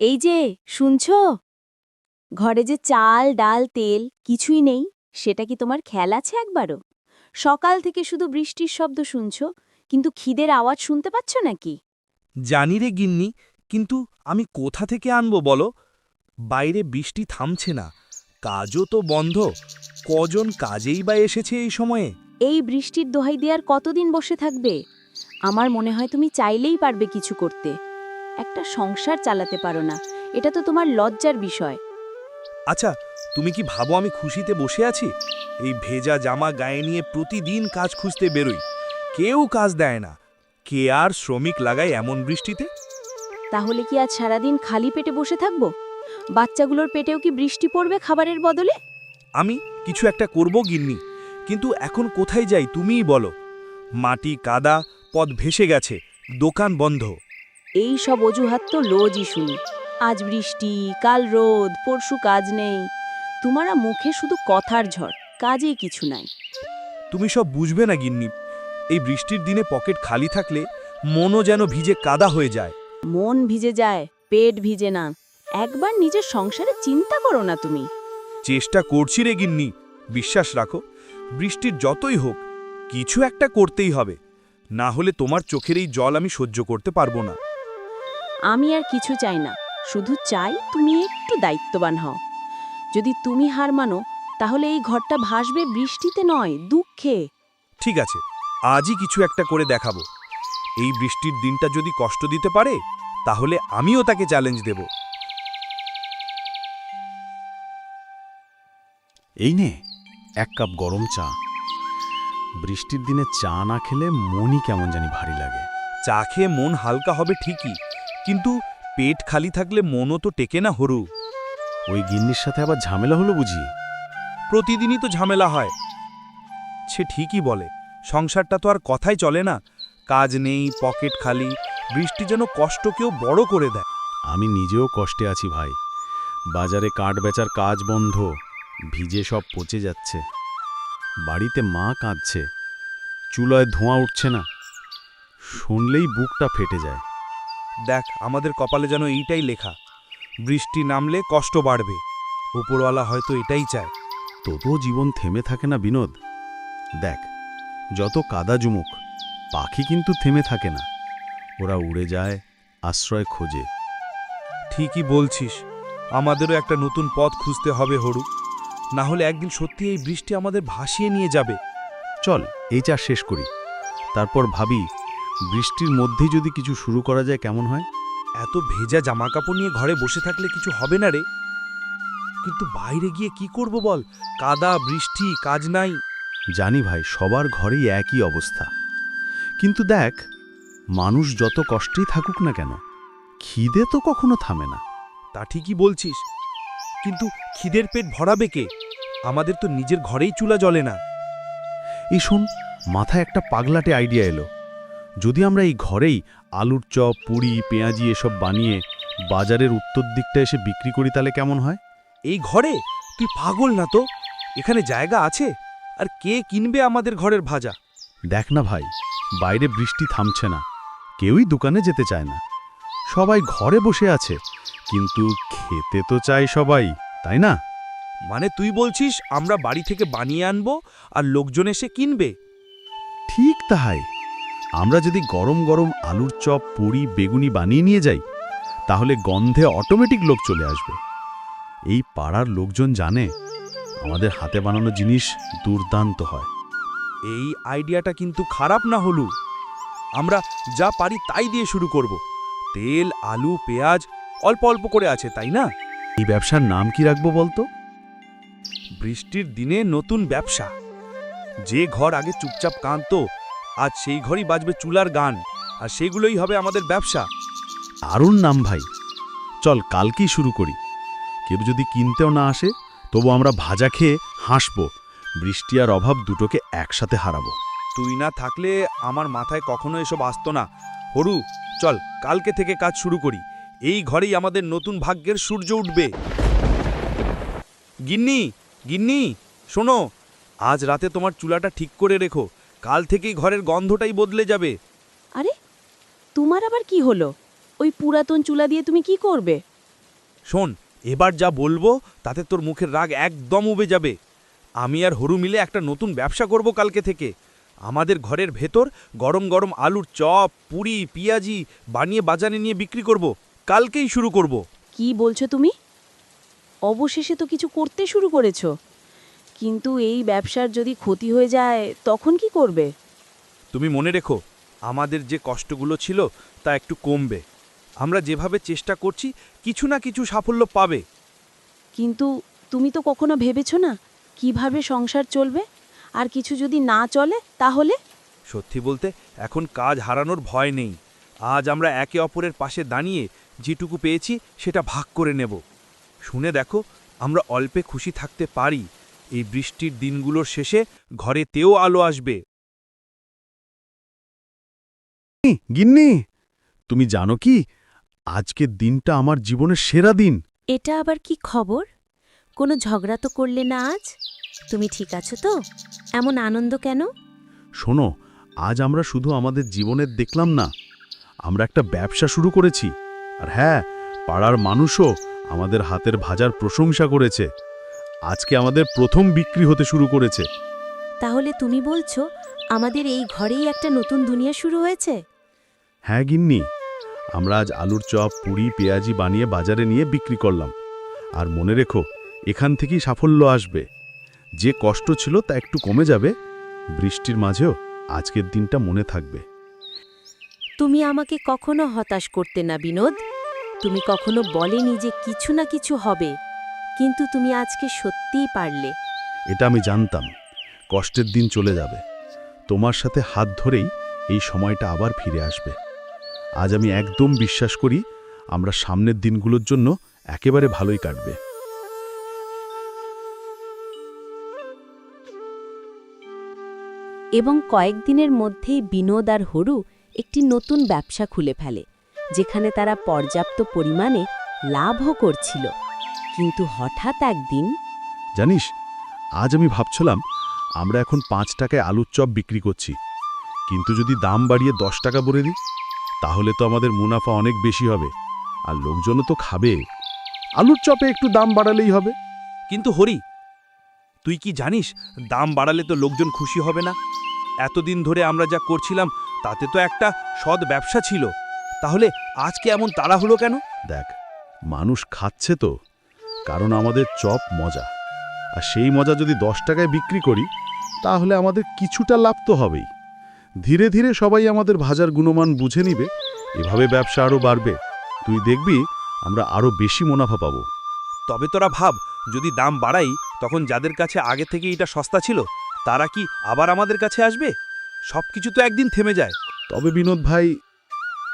এই যে শুনছ? ঘরে যে চাল ডাল তেল কিছুই নেই সেটা কি তোমার খেয়াল আছে একবারও? সকাল থেকে শুধু বৃষ্টির শব্দ শুনছ কিন্তু খিদের আওয়াজ শুনতে পাচ্ছ নাকি? জানি রে গিন্নি কিন্তু আমি কোথা থেকে আনব বলো? বাইরে বৃষ্টি থামছে না কাজও তো বন্ধ কজন কাজেই বা এসেছে এই সময়ে? এই বৃষ্টির দোহাই দেওয়ার কতদিন বসে থাকবে? আমার মনে হয় তুমি চাইলেই পারবে কিছু করতে। একটা সংসার চালাতে পারো না। এটা তো তোমার লজ্জার বিষয়। আচ্ছা তুমি কি ভাবো আমি খুশিতে বসে আছি? এই ভেজা জামা গায়ে নিয়ে প্রতিদিন কাজ খুঁজতে বেরোই। কেউ কাজ দেয় না। কে আর শ্রমিক লাগায় এমন বৃষ্টিতে? তাহলে কি আজ সারাদিন খালি পেটে বসে থাকব? বাচ্চাগুলোর পেটেও কি বৃষ্টি পড়বে খাবারের বদলে? আমি কিছু একটা করব গিন্নি কিন্তু এখন কোথায় যাই তুমিই বলো। মাটি কাদা পথ ভেসে গেছে দোকান বন্ধ। এই সব অজুহাত তো রোজই শুনি। আজ বৃষ্টি কাল রোদ পরশু কাজ নেই। তোমারা মুখে শুধু কথার ঝড় কাজেই কিছু নাই। তুমি সব বুঝবে না গিন্নি। এই বৃষ্টির দিনে পকেট খালি থাকলে মনও যেন ভিজে কাদা হয়ে যায়। মন ভিজে যায় পেট ভিজে না। একবার নিজের সংসারে চিন্তা করো না তুমি। চেষ্টা করছি রে গিন্নি। বিশ্বাস রাখো বৃষ্টির যতই হোক কিছু একটা করতেই হবে। না হলে তোমার চোখের এই জল আমি সহ্য করতে পারব না। আমি আর কিছু চাই না। শুধু চাই তুমি একটু দায়িত্ববান হও। যদি তুমি হার মানো তাহলে এই ঘরটা ভাসবে বৃষ্টিতে নয় দুঃখে। ঠিক আছে আজই কিছু একটা করে দেখাবো। এই বৃষ্টির দিনটা যদি কষ্ট দিতে পারে তাহলে আমিও তাকে চ্যালেঞ্জ দেব। এই নে এক কাপ গরম চা। বৃষ্টির দিনে চা না খেলে মনই কেমন জানি ভারী লাগে। চা খেয়ে মন হালকা হবে ঠিকই কিন্তু পেট খালি থাকলে মনও তো টেকে না হরু। ওই গিন্নির সাথে আবার ঝামেলা হলো বুঝি? প্রতিদিনই তো ঝামেলা হয়। সে ঠিকই বলে সংসারটা তো আর কথাই চলে না। কাজ নেই পকেট খালি বৃষ্টি যেন কষ্টকেও বড় করে দেয়। আমি নিজেও কষ্টে আছি ভাই। বাজারে কাঠ বেচার কাজ বন্ধ ভিজে সব পচে যাচ্ছে। বাড়িতে মা কাঁদছে চুলায় ধোঁয়া উঠছে না। শুনলেই বুকটা ফেটে যায়। দেখ আমাদের কপালে যেন এইটাই লেখা। বৃষ্টি নামলে কষ্ট বাড়বে। উপরওয়ালা হয়তো এটাই চায়। তবুও জীবন থেমে থাকে না বিনোদ। দেখ যত কাদা জুমুক পাখি কিন্তু থেমে থাকে না। ওরা উড়ে যায় আশ্রয় খোঁজে। ঠিকই বলছিস। আমাদেরও একটা নতুন পথ খুঁজতে হবে হরু। না হলে একদিন সত্যি এই বৃষ্টি আমাদের ভাসিয়ে নিয়ে যাবে। চল এই চাষ শেষ করি। তারপর ভাবি বৃষ্টির মধ্যেই যদি কিছু শুরু করা যায় কেমন হয়? এত ভেজা জামা কাপড় নিয়ে ঘরে বসে থাকলে কিছু হবে না রে। কিন্তু বাইরে গিয়ে কি করব বল? কাদা বৃষ্টি কাজ নাই। জানি ভাই সবার ঘরেই একই অবস্থা। কিন্তু দেখ মানুষ যত কষ্টেই থাকুক না কেন খিদে তো কখনো থামে না। তা ঠিকই বলছিস। কিন্তু খিদের পেট ভরাবে কে? আমাদের তো নিজের ঘরেই চুলা জ্বলে না। এই শোন মাথায় একটা পাগলাটে আইডিয়া এলো। যদি আমরা এই ঘরেই আলুর চপ পুরি পেঁয়াজি এসব বানিয়ে বাজারের উত্তর দিকটা এসে বিক্রি করি তাহলে কেমন হয়? এই ঘরে? তুই পাগল না তো? এখানে জায়গা আছে? আর কে কিনবে আমাদের ঘরের ভাজা? দেখ না ভাই বাইরে বৃষ্টি থামছে না কেউই দোকানে যেতে চায় না। সবাই ঘরে বসে আছে কিন্তু খেতে তো চায় সবাই তাই না? মানে তুই বলছিস আমরা বাড়ি থেকে বানিয়ে আনব আর লোকজন এসে কিনবে? ঠিক তাহাই। আমরা যদি গরম গরম আলুর চপ, পুরি, বেগুনি বানিয়ে নিয়ে যাই, তাহলে গন্ধে অটোমেটিক লোক চলে আসবে। এই পাড়ার লোকজন জানে আমাদের হাতে বানানো জিনিস দুর্দান্ত হয়। এই আইডিয়াটা কিন্তু খারাপ না, হলু। আমরা যা পারি তাই দিয়ে শুরু করব। তেল, আলু, পেঁয়াজ অল্প অল্প করে আছে, তাই না? এই ব্যবসার নাম কি রাখব বলতো? বৃষ্টির দিনে নতুন ব্যবসা। যে ঘর আগে চুপচাপ কাঁদতো আজ সেই ঘরই বাজবে চুলার গান, আর সেগুলোই হবে আমাদের ব্যবসা। আরুণ নাম ভাই। চল, কালকেই শুরু করি। কেউ যদি কিনতেও না আসে, তবু আমরা ভাজা খেয়ে হাসবো। বৃষ্টি আর অভাব দুটোকে একসাথে হারাবো। তুই না থাকলে আমার মাথায় কখনো এসব আসতো না। হরু, চল, কালকে থেকে কাজ শুরু করি। এই ঘরেই আমাদের নতুন ভাগ্যের সূর্য উঠবে। গিন্নি গিন্নি, শোনো, আজ রাতে তোমার চুলাটা ঠিক করে রেখো। কাল থেকেই ঘরের গন্ধটাই বদলে যাবে। আরে তোমার আবার কি হলো? ওই পুরাতন চুলা দিয়ে তুমি কি করবে? শোন এবার যা বলব তাতে তোর মুখের রাগ একদম উবে যাবে। আমি আর হরু মিলে একটা নতুন ব্যবসা করব কালকে থেকে। আমাদের ঘরের ভেতর গরম গরম আলুর চপ পুরি পিয়াজি বানিয়ে বাজারে নিয়ে বিক্রি করব। কালকেই শুরু করব। কি বলছো তুমি? অবশেষে তো কিছু করতে শুরু করেছ। কিন্তু এই ব্যবসার যদি ক্ষতি হয়ে যায় তখন কি করবে? তুমি মনে রেখো আমাদের যে কষ্টগুলো ছিল তা একটু কমবে। আমরা যেভাবে চেষ্টা করছি কিছু না কিছু সাফল্য পাবে। কিন্তু তুমি তো কখনো ভেবেছো না কীভাবে সংসার চলবে? আর কিছু যদি না চলে তাহলে? সত্যি বলতে এখন কাজ হারানোর ভয় নেই। আজ আমরা একে অপরের পাশে দাঁড়িয়ে যেটুকু পেয়েছি সেটা ভাগ করে নেব। শুনে দেখো আমরা অল্পে খুশি থাকতে পারি। এই বৃষ্টির দিনগুলোর শেষে ঘরে তেও আলো আসবে। গিন্নি তুমি জানো কি? আজকের দিনটা আমার জীবনের সেরা দিন। এটা আবার কি খবর? কোনো ঝগড়া তো করলে না আজ? তুমি ঠিক আছো তো? এমন আনন্দ কেন? শোনো আজ আমরা শুধু আমাদের জীবনের দেখলাম না আমরা একটা ব্যবসা শুরু করেছি। আর হ্যাঁ পাড়ার মানুষও আমাদের হাতের ভাজার প্রশংসা করেছে। আজকে আমাদের প্রথম বিক্রি হতে শুরু করেছে। তাহলে তুমি বলছো আমাদের এই ঘরেই একটা নতুন দুনিয়া শুরু হয়েছে? হ্যাঁ গিন্নি আমরা আজ আলুর চপ পুরি পেঁয়াজি বানিয়ে বাজারে নিয়ে বিক্রি করলাম। আর মনে রেখো এখান থেকেই সাফল্য আসবে। যে কষ্ট ছিল তা একটু কমে যাবে। বৃষ্টির মাঝেও আজকের দিনটা মনে থাকবে। তুমি আমাকে কখনো হতাশ করতে না বিনোদ। তুমি কখনো বলেনি যে কিছু না কিছু হবে। কিন্তু তুমি আজকে সত্যিই পারলে। এটা আমি জানতাম। কষ্টের দিন চলে যাবে। তোমার সাথে হাত ধরেই এই সময়টা আবার ফিরে আসবে। আজ আমি একদম বিশ্বাস করি আমরা সামনের দিনগুলোর জন্য একেবারে ভালোই কাটবে। এবং কয়েকদিনের মধ্যেই বিনোদ আর হরু একটি নতুন ব্যবসা খুলে ফেলে যেখানে তারা পর্যাপ্ত পরিমাণে লাভও করছিল। কিন্তু হঠাৎ একদিন জানিস আজ আমি ভাবছিলাম আমরা এখন পাঁচ টাকায় আলুর চপ বিক্রি করছি। কিন্তু যদি দাম বাড়িয়ে দশ টাকা বলে দিই তাহলে তো আমাদের মুনাফা অনেক বেশি হবে আর লোকজনও তো খাবে। আলুর চপে একটু দাম বাড়ালেই হবে। কিন্তু হরি তুই কি জানিস দাম বাড়ালে তো লোকজন খুশি হবে না? এতদিন ধরে আমরা যা করছিলাম তাতে তো একটা সৎ ব্যবসা ছিল। তাহলে আজকে এমন তাড়া হলো কেন? দেখ মানুষ খাচ্ছে তো। কারণ আমাদের চপ মজা। আর সেই মজা যদি দশ টাকায় বিক্রি করি তাহলে আমাদের কিছুটা লাভ তো হবেই। ধীরে ধীরে সবাই আমাদের ভাজার গুণমান বুঝে নিবে এভাবে ব্যবসা আরও বাড়বে। তুই দেখবি আমরা আরও বেশি মুনাফা পাবো। তবে তোরা ভাব যদি দাম বাড়াই তখন যাদের কাছে আগে থেকে এটা সস্তা ছিল তারা কি আবার আমাদের কাছে আসবে? সব কিছু তো একদিন থেমে যায়। তবে বিনোদ ভাই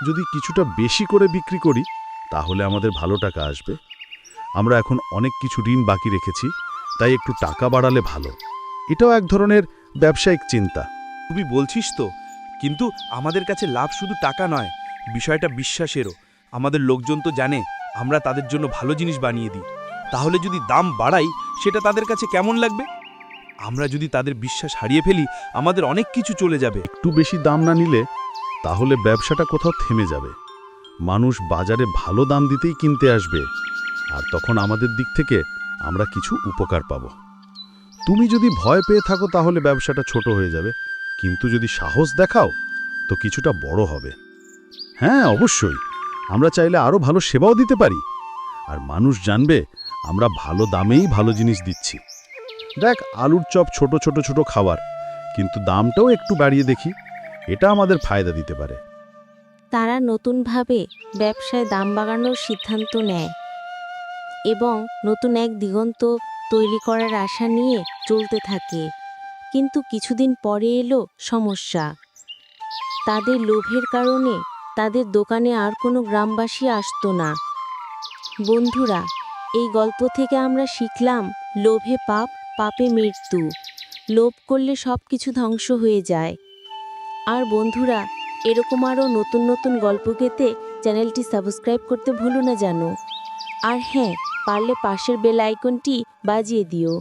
যদি কিছুটা বেশি করে বিক্রি করি তাহলে আমাদের ভালো টাকা আসবে। আমরা এখন অনেক কিছু ঋণ বাকি রেখেছি তাই একটু টাকা বাড়ালে ভালো। এটাও এক ধরনের ব্যবসায়িক চিন্তা। তুমি বলছিস তো কিন্তু আমাদের কাছে লাভ শুধু টাকা নয় বিষয়টা বিশ্বাসেরও। আমাদের লোকজন তো জানে আমরা তাদের জন্য ভালো জিনিস বানিয়ে দিই। তাহলে যদি দাম বাড়াই সেটা তাদের কাছে কেমন লাগবে? আমরা যদি তাদের বিশ্বাস হারিয়ে ফেলি আমাদের অনেক কিছু চলে যাবে। একটু বেশি দাম না নিলে তাহলে ব্যবসাটা কোথাও থেমে যাবে। মানুষ বাজারে ভালো দাম দিতেই কিনতে আসবে। আর তখন আমাদের দিক থেকে আমরা কিছু উপকার পাব। তুমি যদি ভয় পেয়ে থাকো তাহলে ব্যবসাটা ছোট হয়ে যাবে, কিন্তু যদি সাহস দেখাও, তো কিছুটা বড় হবে। হ্যাঁ অবশ্যই। আমরা চাইলে আরও ভালো সেবাও দিতে পারি। আর মানুষ জানবে, আমরা ভালো দামেই ভালো জিনিস দিচ্ছি। দেখ, আলুর চপ ছোট ছোট ছোট খাবার, কিন্তু দামটাও একটু বাড়িয়ে দেখি। এটা আমাদের ফায়দা দিতে পারে। তারা নতুনভাবে ব্যবসায় দাম বাড়ানোর সিদ্ধান্ত নেয়। এবং নতুন এক দিগন্ত তৈরি করার আশা নিয়ে চলতে থাকে। কিন্তু কিছুদিন পরে এলো সমস্যা। তাদের লোভের কারণে তাদের দোকানে আর কোনো গ্রামবাসী আসতো না। বন্ধুরা, এই গল্প থেকে আমরা শিখলাম লোভে পাপ, পাপে মৃত্যু। লোভ করলে সব কিছু ধ্বংস হয়ে যায়। আর বন্ধুরা, এরকম আরও নতুন নতুন গল্প পেতে চ্যানেলটি সাবস্ক্রাইব করতে ভুলো না জানো। আর হ্যাঁ পারলে পাশের বেল আইকনটি বাজিয়ে দিও।